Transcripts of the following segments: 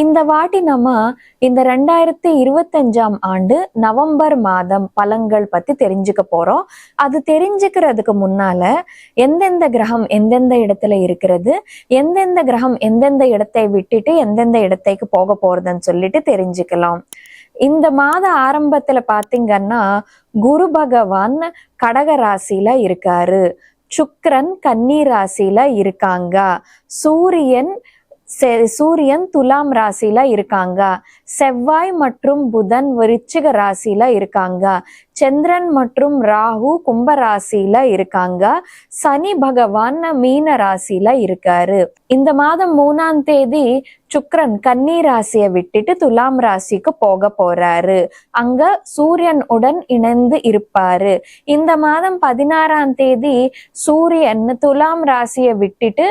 இந்த வாட்டி நம்ம இந்த ரெண்டாயிரத்தி இருபத்தஞ்சாம் ஆண்டு நவம்பர் மாதம் பலன்கள் பத்தி தெரிஞ்சுக்க போறோம். அது தெரிஞ்சுக்கிறதுக்கு முன்னால எந்தெந்த கிரகம் எந்தெந்த இடத்துல இருக்கிறது எந்தெந்த கிரகம் எந்தெந்த இடத்தை விட்டுட்டு எந்தெந்த இடத்தைக்கு போக போறதுன்னு சொல்லிட்டு தெரிஞ்சுக்கலாம். இந்த மாத ஆரம்பத்துல பாத்தீங்கன்னா குரு பகவான் கடக ராசியில இருக்காரு. சுக்ரன் கன்னி ராசியில இருக்காங்க. சூரியன் சூரியன் துலாம் ராசியில இருக்காங்க. செவ்வாய் மற்றும் புதன் விருச்சிக ராசியில இருக்காங்க. சந்திரன் மற்றும் ராகு கும்ப ராசியில இருக்காங்க. சனி பகவான் மீன ராசியில இருக்காரு. இந்த மாதம் மூணாம் தேதி சுக்ரன் கன்னி ராசியை விட்டுட்டு துலாம் ராசிக்கு போக போறாரு. அங்க சூரியன் உடன் இணைந்து இருப்பாரு. இந்த மாதம் பதினாறாம் தேதி சூரியன் துலாம் ராசியை விட்டுட்டு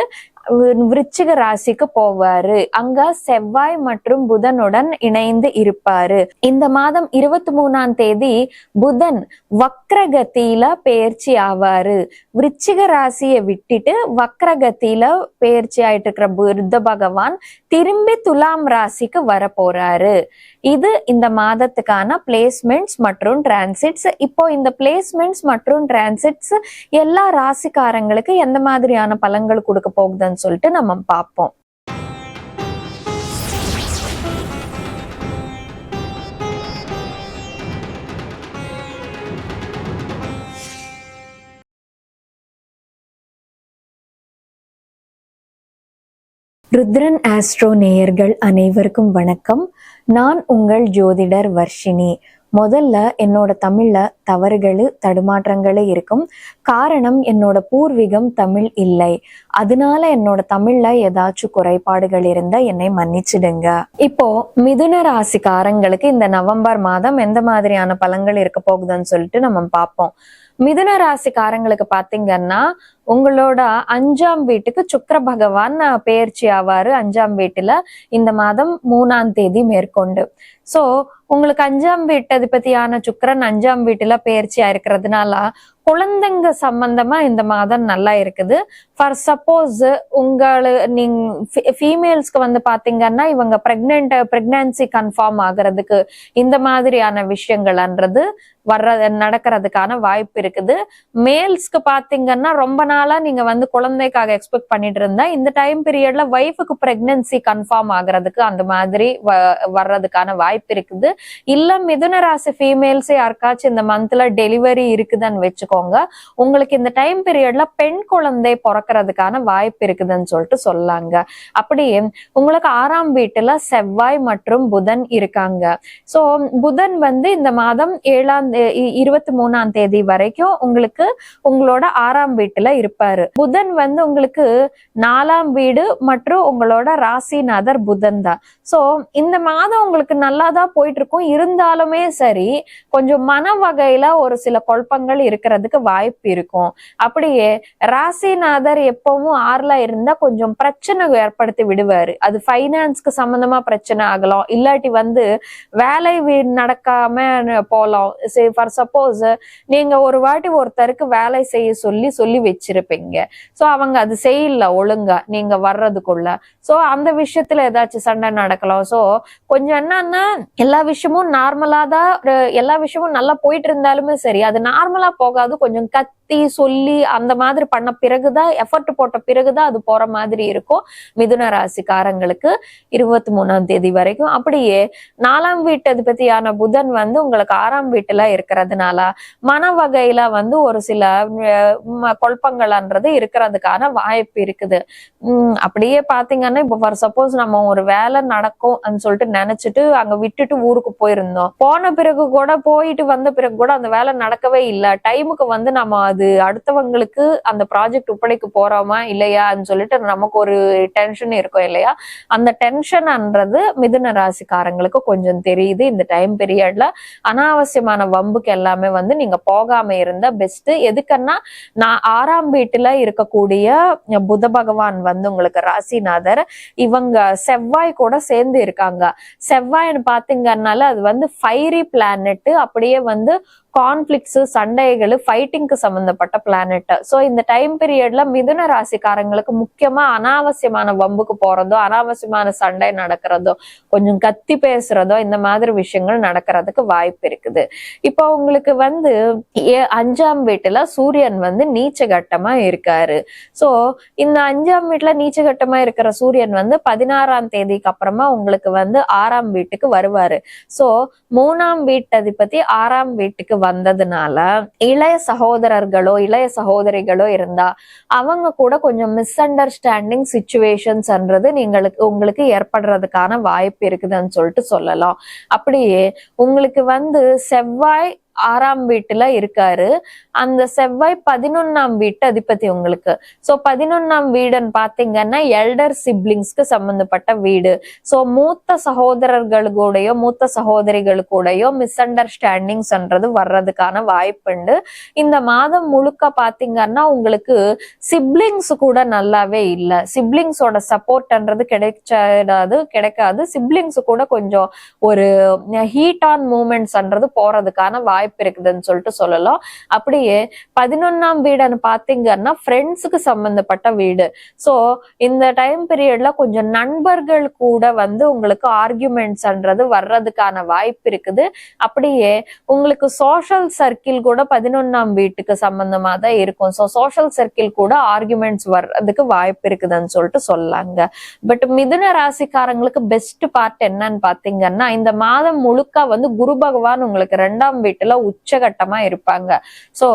விருச்சிக ராசிக்கு போவாரு. அங்க செவ்வாய் மற்றும் புதனுடன் இணைந்து இருப்பாரு. இந்த மாதம் இருபத்தி மூணாம் தேதி புதன் வக்ரகத்தியில பயிற்சி ஆவாரு. விருச்சிக ராசியை விட்டுட்டு வக்ரகத்தியில பயிற்சி ஆயிட்டு இருக்கிற புத்த பகவான் திரும்பி துலாம் ராசிக்கு வர போறாரு இது இந்த மாதத்துக்கான பிளேஸ்மெண்ட்ஸ் மற்றும் டிரான்சிட்ஸ் இப்போ இந்த பிளேஸ்மெண்ட்ஸ் மற்றும் டிரான்சிட்ஸ் எல்லா ராசிக்காரங்களுக்கு எந்த மாதிரியான பலன்கள் கொடுக்க போகுதுன்னு சொல்லிட்டு நம்ம பார்ப்போம். ருத்ரன் ஆஸ்ட்ரோ நேயர்கள் அனைவருக்கும் வணக்கம். நான் உங்கள் ஜோதிடர் வர்ஷினி. முதல்ல என்னோட தமிழ்ல தவறுகள் தடுமாற்றங்களே இருக்கும். காரணம் என்னோட பூர்வீகம் தமிழ் இல்லை. அதனால என்னோட தமிழ்ல ஏதாச்சும் குறைபாடுகள் இருந்தா என்னை மன்னிச்சிடுங்க. இப்போ மிதுன ராசிக்காரங்களுக்கு இந்த நவம்பர் மாதம் எந்த மாதிரியான பலன்கள் இருக்க போகுதுன்னு சொல்லிட்டு நம்ம பார்ப்போம். மிதுன ராசிக்காரங்களுக்கு பாத்தீங்கன்னா உங்களோட அஞ்சாம் வீட்டுக்கு சுக்கர பகவான் பெயர்ச்சி ஆவாரு அஞ்சாம் வீட்டுல இந்த மாதம் மூணாம் தேதி மேற்கொண்டு. சோ உங்களுக்கு அஞ்சாம் வீட்டு அதிபதியான சுக்கரன் அஞ்சாம் வீட்டுல பெயர்ச்சியா இருக்கிறதுனால குழந்தைங்க சம்பந்தமா இந்த மாதம் நல்லா இருக்குது. ஃபார் சப்போஸ் உங்களு நீங்க ஃபீமேல்ஸ்க்கு வந்து பாத்தீங்கன்னா இவங்க பிரெக்னென்ட் பிரெக்னன்சி கன்ஃபார்ம் ஆகுறதுக்கு இந்த மாதிரியான விஷயங்கள்ன்றது வர்ற நடக்கிறதுக்கான வாய்ப்பு இருக்குது. மேல்ஸ்க்கு பாத்தீங்கன்னா ரொம்ப நாள் நீங்க வந்து குழந்தைக்காக எக்ஸ்பெக்ட் பண்ணிட்டு இருந்தா இந்த டைம் பீரியட்ல ஒய்ஃபுக்கு பிரெக்னன்சி கன்ஃபார்ம் ஆகுறதுக்கு அந்த மாதிரி வ- வர்றதுக்கான வாய்ப்பு இருக்குது. இல்ல மிதுன ராசி ஃபீமேல்ஸ் யாருக்காச்சும் இந்த மந்த்ல டெலிவரி இருக்குதுன்னு வச்சுக்கோங்க. உங்களுக்கு இந்த டைம் பீரியட்ல பெண் குழந்தை பிறக்கிறதுக்கான வாய்ப்பு இருக்குதுன்னு சொல்லிட்டு சொல்லாங்க. அப்படியே உங்களுக்கு ஆறாம் வீட்டுல செவ்வாய் மற்றும் புதன் இருக்காங்க. சோ புதன் வந்து இந்த மாதம் ஏழாம் இருபத்தி மூணாம் தேதி வரைக்கும் உங்களுக்கு உங்களோட ஆறாம் வீட்டுல இருப்பாரு. புதன் வந்து உங்களுக்கு நாலாம் வீடு மற்றும் உங்களோட ராசிநாதர் புதன் தான். சோ இந்த மாதம் உங்களுக்கு நல்லா தான் போயிட்டு இருக்கும் இருந்தாலுமே சரி கொஞ்சம் மன வகையில ஒரு சில குழப்பங்கள் இருக்கிறதுக்கு வாய்ப்பு இருக்கும். அப்படியே ராசிநாதர் எப்பவும் ஆறுல இருந்தா கொஞ்சம் பிரச்சனை ஏற்படுத்தி விடுவாரு. அது ஃபைனான்ஸ்க்கு சம்பந்தமா பிரச்சனை ஆகலாம். இல்லாட்டி வந்து வேலை வீ- நடக்காம போலாம். ஃபார் சப்போஸ் நீங்க ஒரு வாட்டி ஒருத்தருக்கு வேலை செய்ய சொல்லி சொல்லி இருப்பீங்க. சோ அவங்க அது செய்யல ஒழுங்கா நீங்க வர்றதுக்குள்ள. சோ அந்த விஷயத்துல ஏதாச்சும் சண்டை நடக்கலாம். சோ கொஞ்சம் என்னன்னா எல்லா விஷயமும் நார்மலா தான் ஒரு- எல்லா விஷயமும் நல்லா போயிட்டு இருந்தாலுமே சரி அது நார்மலா போகாது. கொஞ்சம் கத் கத்தி சொல்லி அந்த மாதிரி பண்ண பிறகுதான் எஃபர்ட் போட்ட பிறகுதான் அது போற மாதிரி இருக்கும். மிதுன ராசிக்காரங்களுக்கு இருபத்தி மூணாம் தேதி வரைக்கும். அப்படியே நாலாம் வீட்டு அதிபதியான புதன் வந்து உங்களுக்கு ஆறாம் வீட்டுல இருக்கிறதுனால மன வகையில வந்து ஒரு சில குழப்பங்கள்ன்றது இருக்கிறதுக்கான வாய்ப்பு இருக்குது. உம் அப்படியே பாத்தீங்கன்னா இப்போ ஃபார் சப்போஸ் நம்ம ஒரு வேலை நடக்கும் சொல்லிட்டு நினைச்சிட்டு அங்க விட்டுட்டு ஊருக்கு போயிருந்தோம். போன பிறகு கூட போயிட்டு வந்த பிறகு கூட அந்த வேலை நடக்கவே இல்லை. டைமுக்கு வந்து நம்ம அது அடுத்தவங்களுக்கு அந்த ப்ராஜெக்ட் ஒப்படைக்க போறோமா இல்லையான்னு சொல்லிட்டு நமக்கு ஒரு டென்ஷன் இருக்கும் இல்லையா? அந்த டென்ஷன்ன்றது மிதுன ராசிக்காரங்களுக்கு கொஞ்சம் தெரியுது இந்த டைம் பீரியட்ல அனாவசியமான வம்புக்கு எல்லாமே வந்து நீங்க போகாம இருந்தா பெஸ்ட் எதுக்குன்னா நான் ஆறாம் வீட்டுல இருக்கக்கூடிய புத பகவான் வந்து உங்களுக்கு ராசிநாதர். இவங்க செவ்வாய் கூட சேர்ந்து இருக்காங்க. செவ்வாய்னு பாத்தீங்கன்னால அது வந்து ஃபைரி பிளானட் அப்படியே வந்து கான்ஃபிளிக்ஸ் சண்டைகள் ஃபைட்டிங்க்கு சம்பந்தப்பட்ட பிளானட் ஸோ இந்த டைம் பீரியட்ல மிதுன ராசிக்காரங்களுக்கு முக்கியமா அனாவசியமான வம்புக்கு போறதோ அனாவசியமான சண்டை நடக்கிறதோ கொஞ்சம் கத்தி பேசுறதோ இந்த மாதிரி விஷயங்கள் நடக்கிறதுக்கு வாய்ப்பு இருக்குது. இப்போ உங்களுக்கு வந்து ஏ- அஞ்சாம் வீட்டுல சூரியன் வந்து நீச்சகட்டமா இருக்காரு. சோ இந்த அஞ்சாம் வீட்டுல நீச்சகட்டமா இருக்கிற சூரியன் வந்து பதினாறாம் தேதிக்கு அப்புறமா உங்களுக்கு வந்து ஆறாம் வீட்டுக்கு வருவாரு. சோ மூணாம் வீட்டதிபதி ஆறாம் வீட்டுக்கு வந்ததுனால இளைய சகோதரர்களோ இளைய சகோதரிகளோ இருந்தா அவங்க கூட கொஞ்சம் மிஸ் அண்டர்ஸ்டாண்டிங் சுச்சுவேஷன்ஸ்ன்றது நீங்களுக்கு உங்களுக்கு ஏற்படுறதுக்கான வாய்ப்பு இருக்குதுன்னு சொல்லிட்டு சொல்லலாம். அப்படியே உங்களுக்கு வந்து செவ்வாய் ஆறாம் வீட்டுல இருக்காரு. அந்த செவ்வாய் பதினொன்னாம் வீட்டு அதிபதி உங்களுக்கு. சோ பதினொன்னாம் வீடுன்னு பாத்தீங்கன்னா எல்டர் சிப்ளிங்ஸ்க்கு சம்பந்தப்பட்ட வீடு. சோ மூத்த சகோதரர்கள் கூடயோ மூத்த சகோதரிகள் கூடயோ மிஸ் அண்டர்ஸ்டாண்டிங்ஸ்ன்றது வர்றதுக்கான வாய்ப்புண்டு இந்த மாதம் முழுக்க பாத்தீங்கன்னா உங்களுக்கு சிப்ளிங்ஸ் கூட நல்லாவே இல்லை. சிப்ளிங்ஸோட சப்போர்ட்ன்றது கிடைச்சாது கிடைக்காது. சிப்ளிங்ஸ் கூட கொஞ்சம் ஒரு ஹீட் ஆன் மூமெண்ட்ஸ்ன்றது போறதுக்கான வாய்ப்பு இருக்குதுன்னு சொல்லிட்டு சொல்லலாம். அப்படியே பதினொன்னாம் வீடுன்னு பாத்தீங்கன்னா ஃப்ரெண்ட்ஸுக்கு சம்பந்தப்பட்ட வீடு. சோ இந்த டைம் பீரியட்ல கொஞ்சம் நண்பர்கள் கூட வந்து உங்களுக்கு ஆர்கியூமெண்ட்ஸ்ன்றது வர்றதுக்கான வாய்ப்பு இருக்குது. அப்படியே உங்களுக்கு சோஷியல் சர்க்கிள் கூட பதினொன்னாம் வீட்டுக்கு சம்பந்தமா தான் இருக்கும். ஸோ சோஷியல் சர்க்கிள் கூட ஆர்கியூமெண்ட்ஸ் வர்றதுக்கு வாய்ப்பு இருக்குதுன்னு சொல்லிட்டு சொல்லாங்க. பட் மிதுன ராசிக்காரங்களுக்கு பெஸ்ட் பார்ட் என்னன்னு பாத்தீங்கன்னா இந்த மாதம் முழுக்க வந்து குரு பகவான் உங்களுக்கு ரெண்டாம் வீட்டுல உச்சகட்டமா இருப்பாங்க. சோ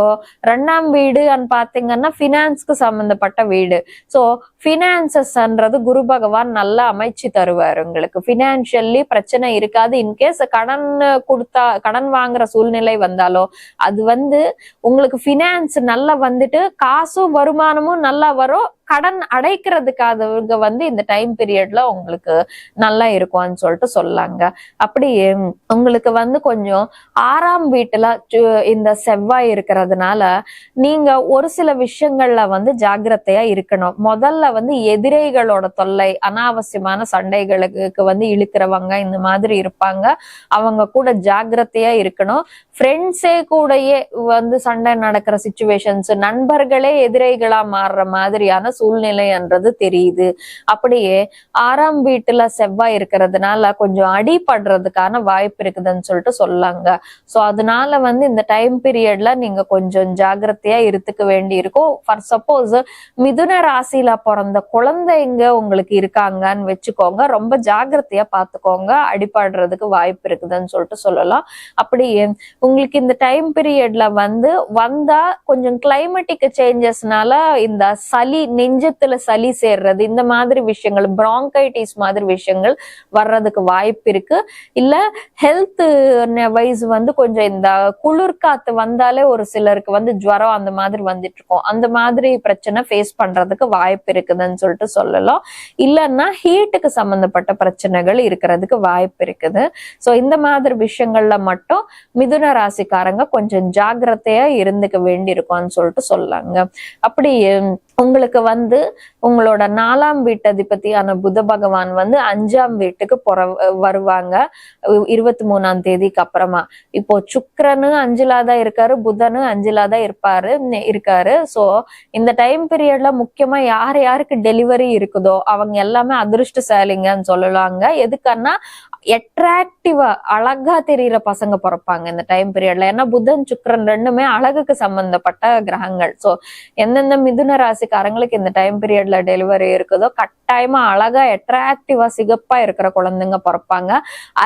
ரெண்டாம் வீடு பாத்தீங்கன்னா பினான்ஸ்க்கு சம்பந்தப்பட்ட வீடு. சோ பினான்சஸ்ன்றது குரு பகவான் நல்லா அமைச்சு தருவார் உங்களுக்கு. பினான்சியல்லி பிரச்சனை இருக்காது. இன்கேஸ் கடன் கொடுத்தா கடன் வாங்குற சூழ்நிலை வந்தாலோ அது வந்து உங்களுக்கு பினான்ஸ் நல்லா வந்துட்டு காசும் வருமானமும் நல்லா வரும். கடன் அடைக்கிறதுக்காக வந்து இந்த டைம் பீரியட்ல உங்களுக்கு நல்லா இருக்கும்னு சொல்லிட்டு சொல்லாங்க. அப்படி உங்களுக்கு வந்து கொஞ்சம் ஆறாம் வீட்டுல இந்த செவ்வாய் இருக்கிறதுனால நீங்க ஒரு சில விஷயங்கள்ல வந்து ஜாக்கிரதையா இருக்கணும். முதல்ல வந்து எதிரிகளோட தொல்லை அனாவசியமான சண்டைகளுக்கு வந்து இழுக்கிறவங்க இந்த மாதிரி இருப்பாங்க. அவங்க கூட ஜாகிரதையா இருக்கணும். ஃப்ரெண்ட்ஸே கூடயே வந்து சண்டை நடக்கிற சுச்சுவேஷன்ஸ் நண்பர்களே எதிரிகளா மாறுற மாதிரியான சூழ்நிலைன்றது தெரியுது. அப்படியே ஆறாம் வீட்டுல செவ்வாய் இருக்கிறதுனால கொஞ்சம் அடிபடுறதுக்கான வாய்ப்பு இருக்குதுன்னு சொல்லிட்டு சொல்லாங்க. சோ அதனால வந்து இந்த டைம் பீரியட்ல நீங்க கொஞ்சம் ஜாக்கிரதையா இருத்துக்க வேண்டி இருக்கும் ஃபார் சப்போஸ் மிதுன ராசியில பிறந்த குழந்தைங்க உங்களுக்கு இருக்காங்கன்னு வச்சுக்கோங்க. ரொம்ப ஜாக்கிரதையா பாத்துக்கோங்க. அடிபடுறதுக்கு வாய்ப்பு இருக்குதுன்னு சொல்லிட்டு சொல்லலாம். அப்படியே உங்களுக்கு இந்த டைம் பீரியட்ல வந்து வந்தா கொஞ்சம் கிளைமேட்டிக் சேஞ்சஸ்னால இந்த சளி நெஞ்சத்துல சளி சேர்றது இந்த மாதிரி விஷயங்கள் பிராங்கைட்டிஸ் மாதிரி விஷயங்கள் வர்றதுக்கு வாய்ப்பு இருக்கு. இல்ல ஹெல்த் வைஸ் வந்து கொஞ்சம் இந்த குளிர் காத்து வந்தாலே ஒரு சிலருக்கு வந்து ஜுரம் அந்த மாதிரி வந்துட்டு இருக்கும். அந்த மாதிரி பிரச்சனை ஃபேஸ் பண்றதுக்கு வாய்ப்பு இருக்குதுன்னு சொல்லிட்டு சொல்லலாம். இல்லைன்னா ஹீட்டுக்கு சம்பந்தப்பட்ட பிரச்சனைகள் இருக்கிறதுக்கு வாய்ப்பு இருக்குது. ஸோ இந்த மாதிரி விஷயங்கள்ல மட்டும் மிதுன ராசிக்காரங்க கொஞ்சம் ஜாக்கிரதையா இருந்துக்க வேண்டி இருக்கும்னு சொல்லிட்டு சொல்லாங்க அப்படி உங்களுக்கு வந்து உங்களோட நாலாம் வீட்டு அதிபதியான புத பகவான் வந்து அஞ்சாம் வீட்டுக்கு பொற வருவாங்க. இருபத்தி மூணாம் தேதிக்கு அப்புறமா. இப்போ சுக்கரனு அஞ்சுலா தான் இருக்காரு புதனு அஞ்சுலா தான் இருப்பாரு இருக்காரு. சோ இந்த டைம் பீரியட்ல முக்கியமா யார் யாருக்கு டெலிவரி இருக்குதோ அவங்க எல்லாமே அதிர்ஷ்டசாலிங்கன்னு சொல்லலாங்க. எதுக்குன்னா அட்ராக்டிவா அழகா தெரியிற பசங்க பிறப்பாங்க இந்த டைம் பீரியட்ல ஏன்னா புதன் சுக்கிரன் ரெண்டுமே அழகுக்கு சம்பந்தப்பட்ட கிரகங்கள். சோ எந்தெந்த மிதுன ராசிக்காரங்களுக்கு இந்த டைம் பீரியட்ல டெலிவரி இருக்குதோ கட்டாயமா அழகா அட்ராக்டிவா சிகப்பா இருக்கிற குழந்தைங்க பிறப்பாங்க.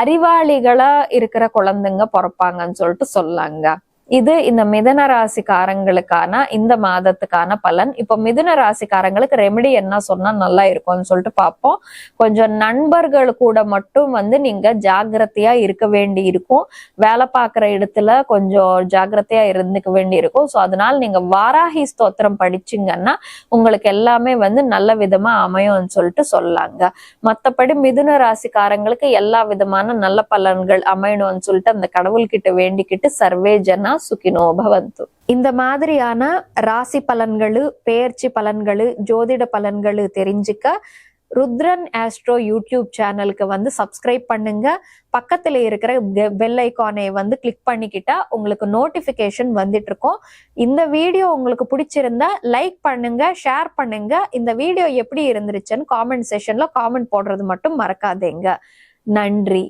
அறிவாளிகளா இருக்கிற குழந்தைங்க பிறப்பாங்கன்னு சொல்லிட்டு சொல்லாங்க. இது இந்த மிதன ராசிக்காரங்களுக்கான இந்த மாதத்துக்கான பலன். இப்போ மிதுன ராசிக்காரங்களுக்கு ரெமெடி என்ன சொன்னா நல்லா இருக்கும்னு சொல்லிட்டு பார்ப்போம். கொஞ்சம் நண்பர்கள் கூட மட்டும் வந்து நீங்க ஜாக்கிரதையா இருக்க வேண்டி இருக்கும் வேலை பார்க்குற இடத்துல கொஞ்சம் ஜாக்கிரதையா இருந்துக்க வேண்டி இருக்கும் ஸோ அதனால நீங்க வாராகி ஸ்தோத்திரம் படிச்சீங்கன்னா உங்களுக்கு எல்லாமே வந்து நல்ல விதமா அமையும்னு சொல்லிட்டு சொல்லாங்க. மற்றபடி மிதுன ராசிக்காரங்களுக்கு எல்லா விதமான நல்ல பலன்கள் அமையணும்னு சொல்லிட்டு அந்த கடவுள்கிட்ட வேண்டிக்கிட்டு சர்வேஜனா சுகினோ பவந்து இந்த மாதிரியான ராசி பலன்களு பெயர்ச்சி பலன்களு ஜோதிட பலன்களு தெரிஞ்சுக்க ருத்ரன் ஆஸ்ட்ரோ யூடியூப் சேனலுக்கு வந்து சப்ஸ்கிரைப் பண்ணுங்க. பக்கத்துல இருக்கிற பெல் ஐக்கானை வந்து கிளிக் பண்ணிக்கிட்டா உங்களுக்கு நோட்டிபிகேஷன் வந்துட்டு இருக்கும் இந்த வீடியோ உங்களுக்கு பிடிச்சிருந்தா லைக் பண்ணுங்க ஷேர் பண்ணுங்க. இந்த வீடியோ எப்படி இருந்துருச்சுன்னு காமெண்ட் செஷன்ல காமெண்ட் போடுறது மட்டும் மறக்காதீங்க. நன்றி.